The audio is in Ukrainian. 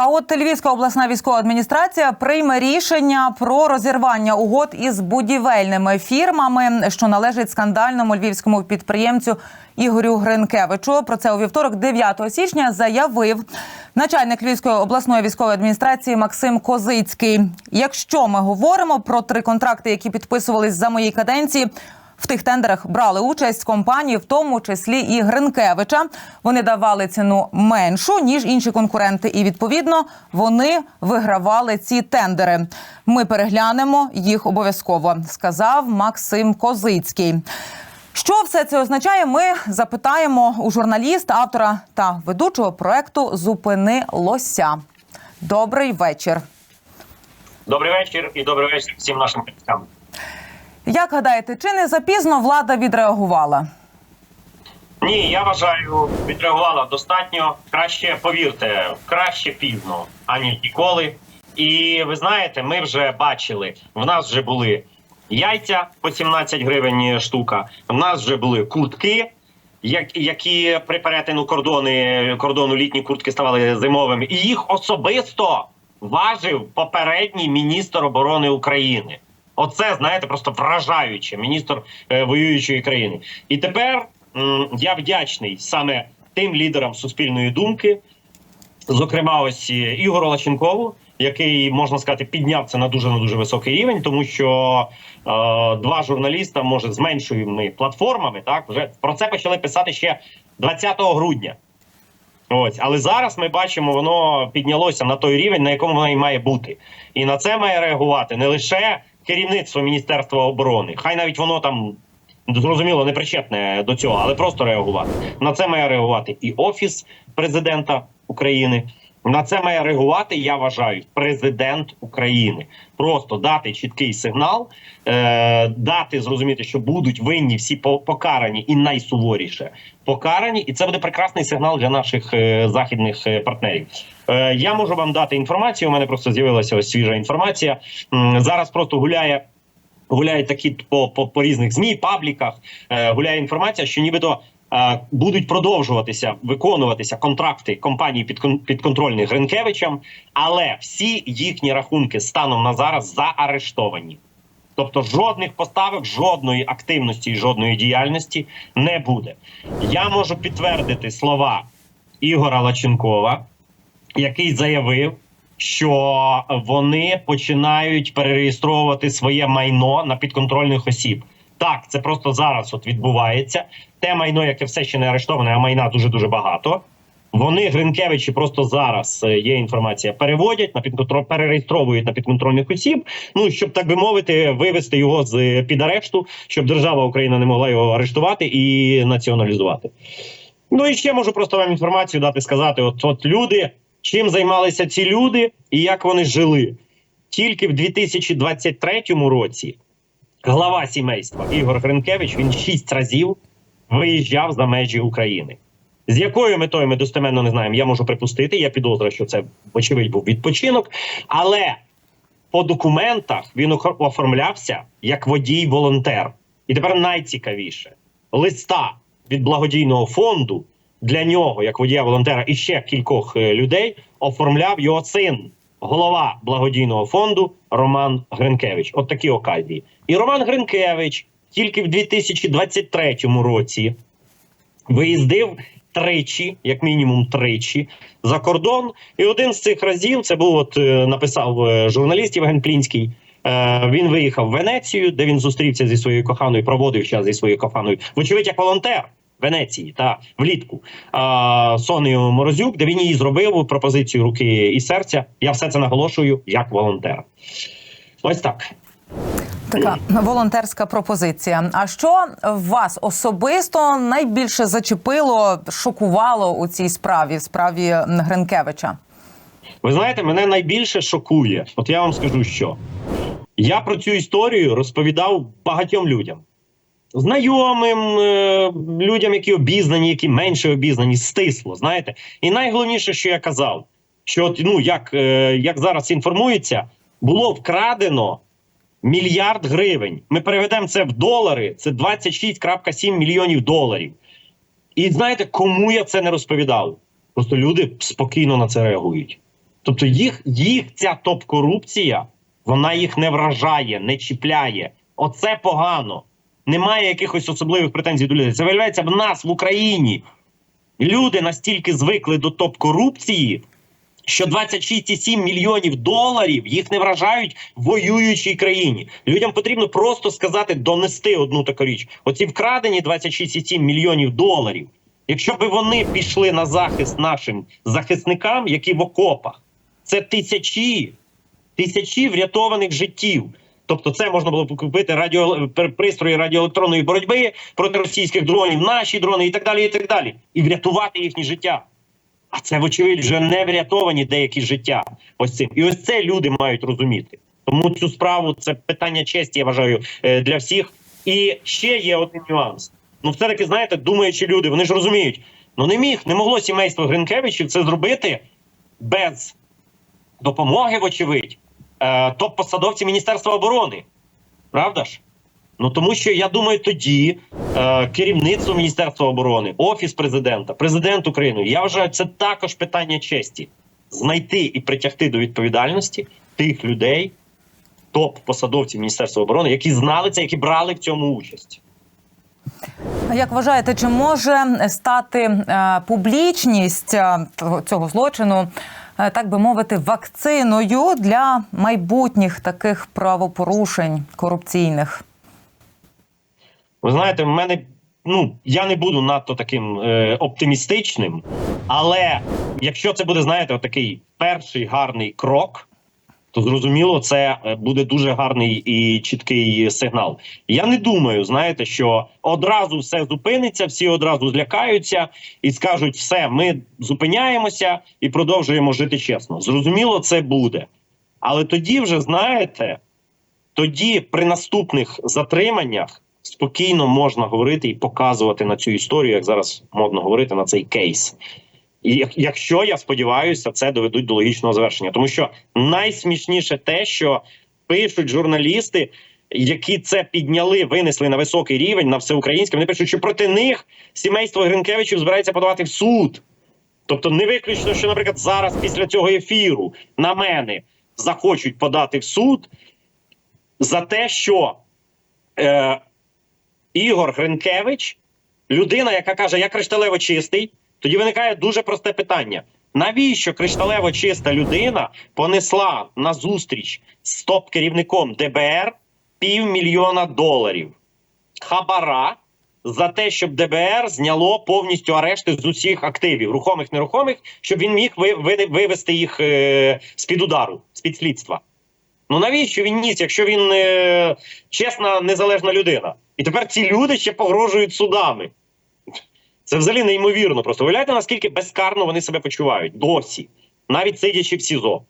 А от Львівська обласна військова адміністрація прийме рішення про розірвання угод із будівельними фірмами, що належать скандальному львівському підприємцю Ігорю Гринкевичу. Про це у вівторок, 9 січня, заявив начальник Львівської обласної військової адміністрації Максим Козицький. Якщо ми говоримо про три контракти, які підписувались за моєї каденції. В тих тендерах брали участь компанії, в тому числі і Гринкевича. Вони давали ціну меншу ніж інші конкуренти, і відповідно вони вигравали ці тендери. Ми переглянемо їх обов'язково, сказав Максим Козицький. Що все це означає? Ми запитаємо у журналіста, автора та ведучого проекту Зупини лося. Добрий вечір. Добрий вечір і добрий вечір всім нашим глядачам. Як гадаєте, чи не запізно влада відреагувала? Ні, я вважаю, відреагувала достатньо. Краще повірте, краще пізно, аніж ніколи. І ви знаєте, ми вже бачили, в нас вже були яйця по 17 гривень штука. В нас вже були куртки, які при перетину кордони, кордону літні куртки ставали зимовими. І їх особисто важив попередній міністр оборони України. Оце знаєте, просто вражаюче. Міністр е, воюючої країни. І тепер м, я вдячний саме тим лідерам суспільної думки, зокрема, ось е, Ігору Лаченкову, який можна сказати підняв це на дуже на дуже високий рівень, тому що е, два журналіста, може, з меншими платформами, так вже про це почали писати ще 20 грудня. Ось, але зараз ми бачимо, воно піднялося на той рівень, на якому воно і має бути, і на це має реагувати не лише керівництво Міністерства оборони, хай навіть воно там зрозуміло не причетне до цього, але просто реагувати. На це має реагувати і офіс президента України. На це має реагувати, я вважаю, президент України. Просто дати чіткий сигнал, е, дати зрозуміти, що будуть винні всі по- покарані і найсуворіше покарані, і це буде прекрасний сигнал для наших е, західних е, партнерів. Е, я можу вам дати інформацію. У мене просто з'явилася ось свіжа інформація. М, зараз просто гуляє. Гуляють такі по, по, по різних змі, пабліках. Е, гуляє інформація, що нібито будуть продовжуватися виконуватися контракти компаній підкон, підконтрольних Гринкевичам, але всі їхні рахунки станом на зараз заарештовані. Тобто жодних поставок, жодної активності і жодної діяльності не буде. Я можу підтвердити слова Ігора Лаченкова, який заявив, що вони починають перереєстровувати своє майно на підконтрольних осіб. Так, це просто зараз от відбувається. Те майно, яке все ще не арештоване, а майна дуже дуже багато. Вони Гринкевичі просто зараз е, є інформація, переводять на підконтроль, перереєстровують на підконтрольних осіб. Ну щоб так би мовити, вивести його з під арешту, щоб держава Україна не могла його арештувати і націоналізувати. Ну і ще можу просто вам інформацію дати сказати: от, от люди, чим займалися ці люди і як вони жили. Тільки в 2023 році глава сімейства Ігор Гринкевич він шість разів виїжджав за межі України. З якою метою ми достеменно не знаємо, я можу припустити. Я підозрюю, що це очевидь був відпочинок, але по документах він оформлявся як водій-волонтер. І тепер найцікавіше листа від благодійного фонду для нього, як водія волонтера, і ще кількох е, людей оформляв його син, голова благодійного фонду Роман Гринкевич. От такі оказії. І Роман Гринкевич тільки в 2023 році виїздив тричі, як мінімум тричі, за кордон. І один з цих разів це був от е, написав е, журналіст Євген Плінський. Е, Він виїхав в Венецію, де він зустрівся зі своєю коханою, проводив час зі своєю коханою, вочевидь, як волонтер. Венеції та влітку а, Сонею Морозюк, де він їй зробив пропозицію руки і серця. Я все це наголошую як волонтер. Ось так. Така волонтерська пропозиція. А що вас особисто найбільше зачепило, шокувало у цій справі, в справі Гринкевича? Ви знаєте, мене найбільше шокує. От я вам скажу, що я про цю історію розповідав багатьом людям. Знайомим, е, людям, які обізнані, які менше обізнані, стисло. Знаєте, і найголовніше, що я казав, що ну як, е, як зараз інформується, було вкрадено мільярд гривень. Ми переведемо це в долари. Це 26,7 мільйонів доларів. І знаєте, кому я це не розповідав? Просто люди спокійно на це реагують. Тобто їх, їх ця топ-корупція, вона їх не вражає, не чіпляє. Оце погано. Немає якихось особливих претензій до людей. Це виявляється в нас в Україні. Люди настільки звикли до топ-корупції, що 26,7 мільйонів доларів їх не вражають в воюючій країні. Людям потрібно просто сказати, донести одну таку річ. Оці вкрадені 26,7 мільйонів доларів. Якщо б вони пішли на захист нашим захисникам, які в окопах, це тисячі, тисячі врятованих життів. Тобто, це можна було б купити радіо пристрої радіоелектронної боротьби проти російських дронів, наші дрони і так далі, і так далі, і врятувати їхні життя. А це, вочевидь, вже не врятовані деякі життя. Ось цим. І ось це люди мають розуміти. Тому цю справу це питання честі, я вважаю, е, для всіх. І ще є один нюанс. Ну, все-таки, знаєте, думаючи люди, вони ж розуміють, ну не міг, не могло сімейство Гринкевичів це зробити без допомоги, вочевидь, е, топ-посадовці Міністерства оборони. Правда ж? Ну тому що я думаю, тоді е, керівництво Міністерства оборони, офіс президента, президент України. Я вважаю, це також питання честі знайти і притягти до відповідальності тих людей, топ-посадовців Міністерства оборони, які знали це, які брали в цьому участь. Як вважаєте, чи може стати е, публічність е, цього злочину, так би мовити, вакциною для майбутніх таких правопорушень корупційних? Ви знаєте, в мене ну я не буду надто таким е, оптимістичним, але якщо це буде, знаєте, отакий перший гарний крок, то зрозуміло, це е, буде дуже гарний і чіткий сигнал. Я не думаю, знаєте, що одразу все зупиниться, всі одразу злякаються і скажуть: все, ми зупиняємося і продовжуємо жити чесно. Зрозуміло, це буде. Але тоді вже знаєте, тоді при наступних затриманнях спокійно можна говорити і показувати на цю історію, як зараз модно говорити на цей кейс. Якщо я сподіваюся, це доведуть до логічного завершення, тому що найсмішніше те, що пишуть журналісти, які це підняли, винесли на високий рівень на всеукраїнське, вони пишуть, що проти них сімейство Гринкевичів збирається подавати в суд. Тобто, не виключно, що, наприклад, зараз після цього ефіру на мене захочуть подати в суд за те, що е, Ігор Гринкевич, людина, яка каже, я кришталево чистий, тоді виникає дуже просте питання: навіщо кришталево чиста людина понесла на зустріч з топ-керівником ДБР півмільйона доларів хабара за те, щоб ДБР зняло повністю арешти з усіх активів, рухомих нерухомих, щоб він міг ви, ви- вивести їх е, з-під удару, з-під слідства. Ну навіщо він ніс, якщо він е, чесна, незалежна людина? І тепер ці люди ще погрожують судами. Це взагалі неймовірно. Просто уявляєте, наскільки безкарно вони себе почувають досі, навіть сидячи в СІЗО.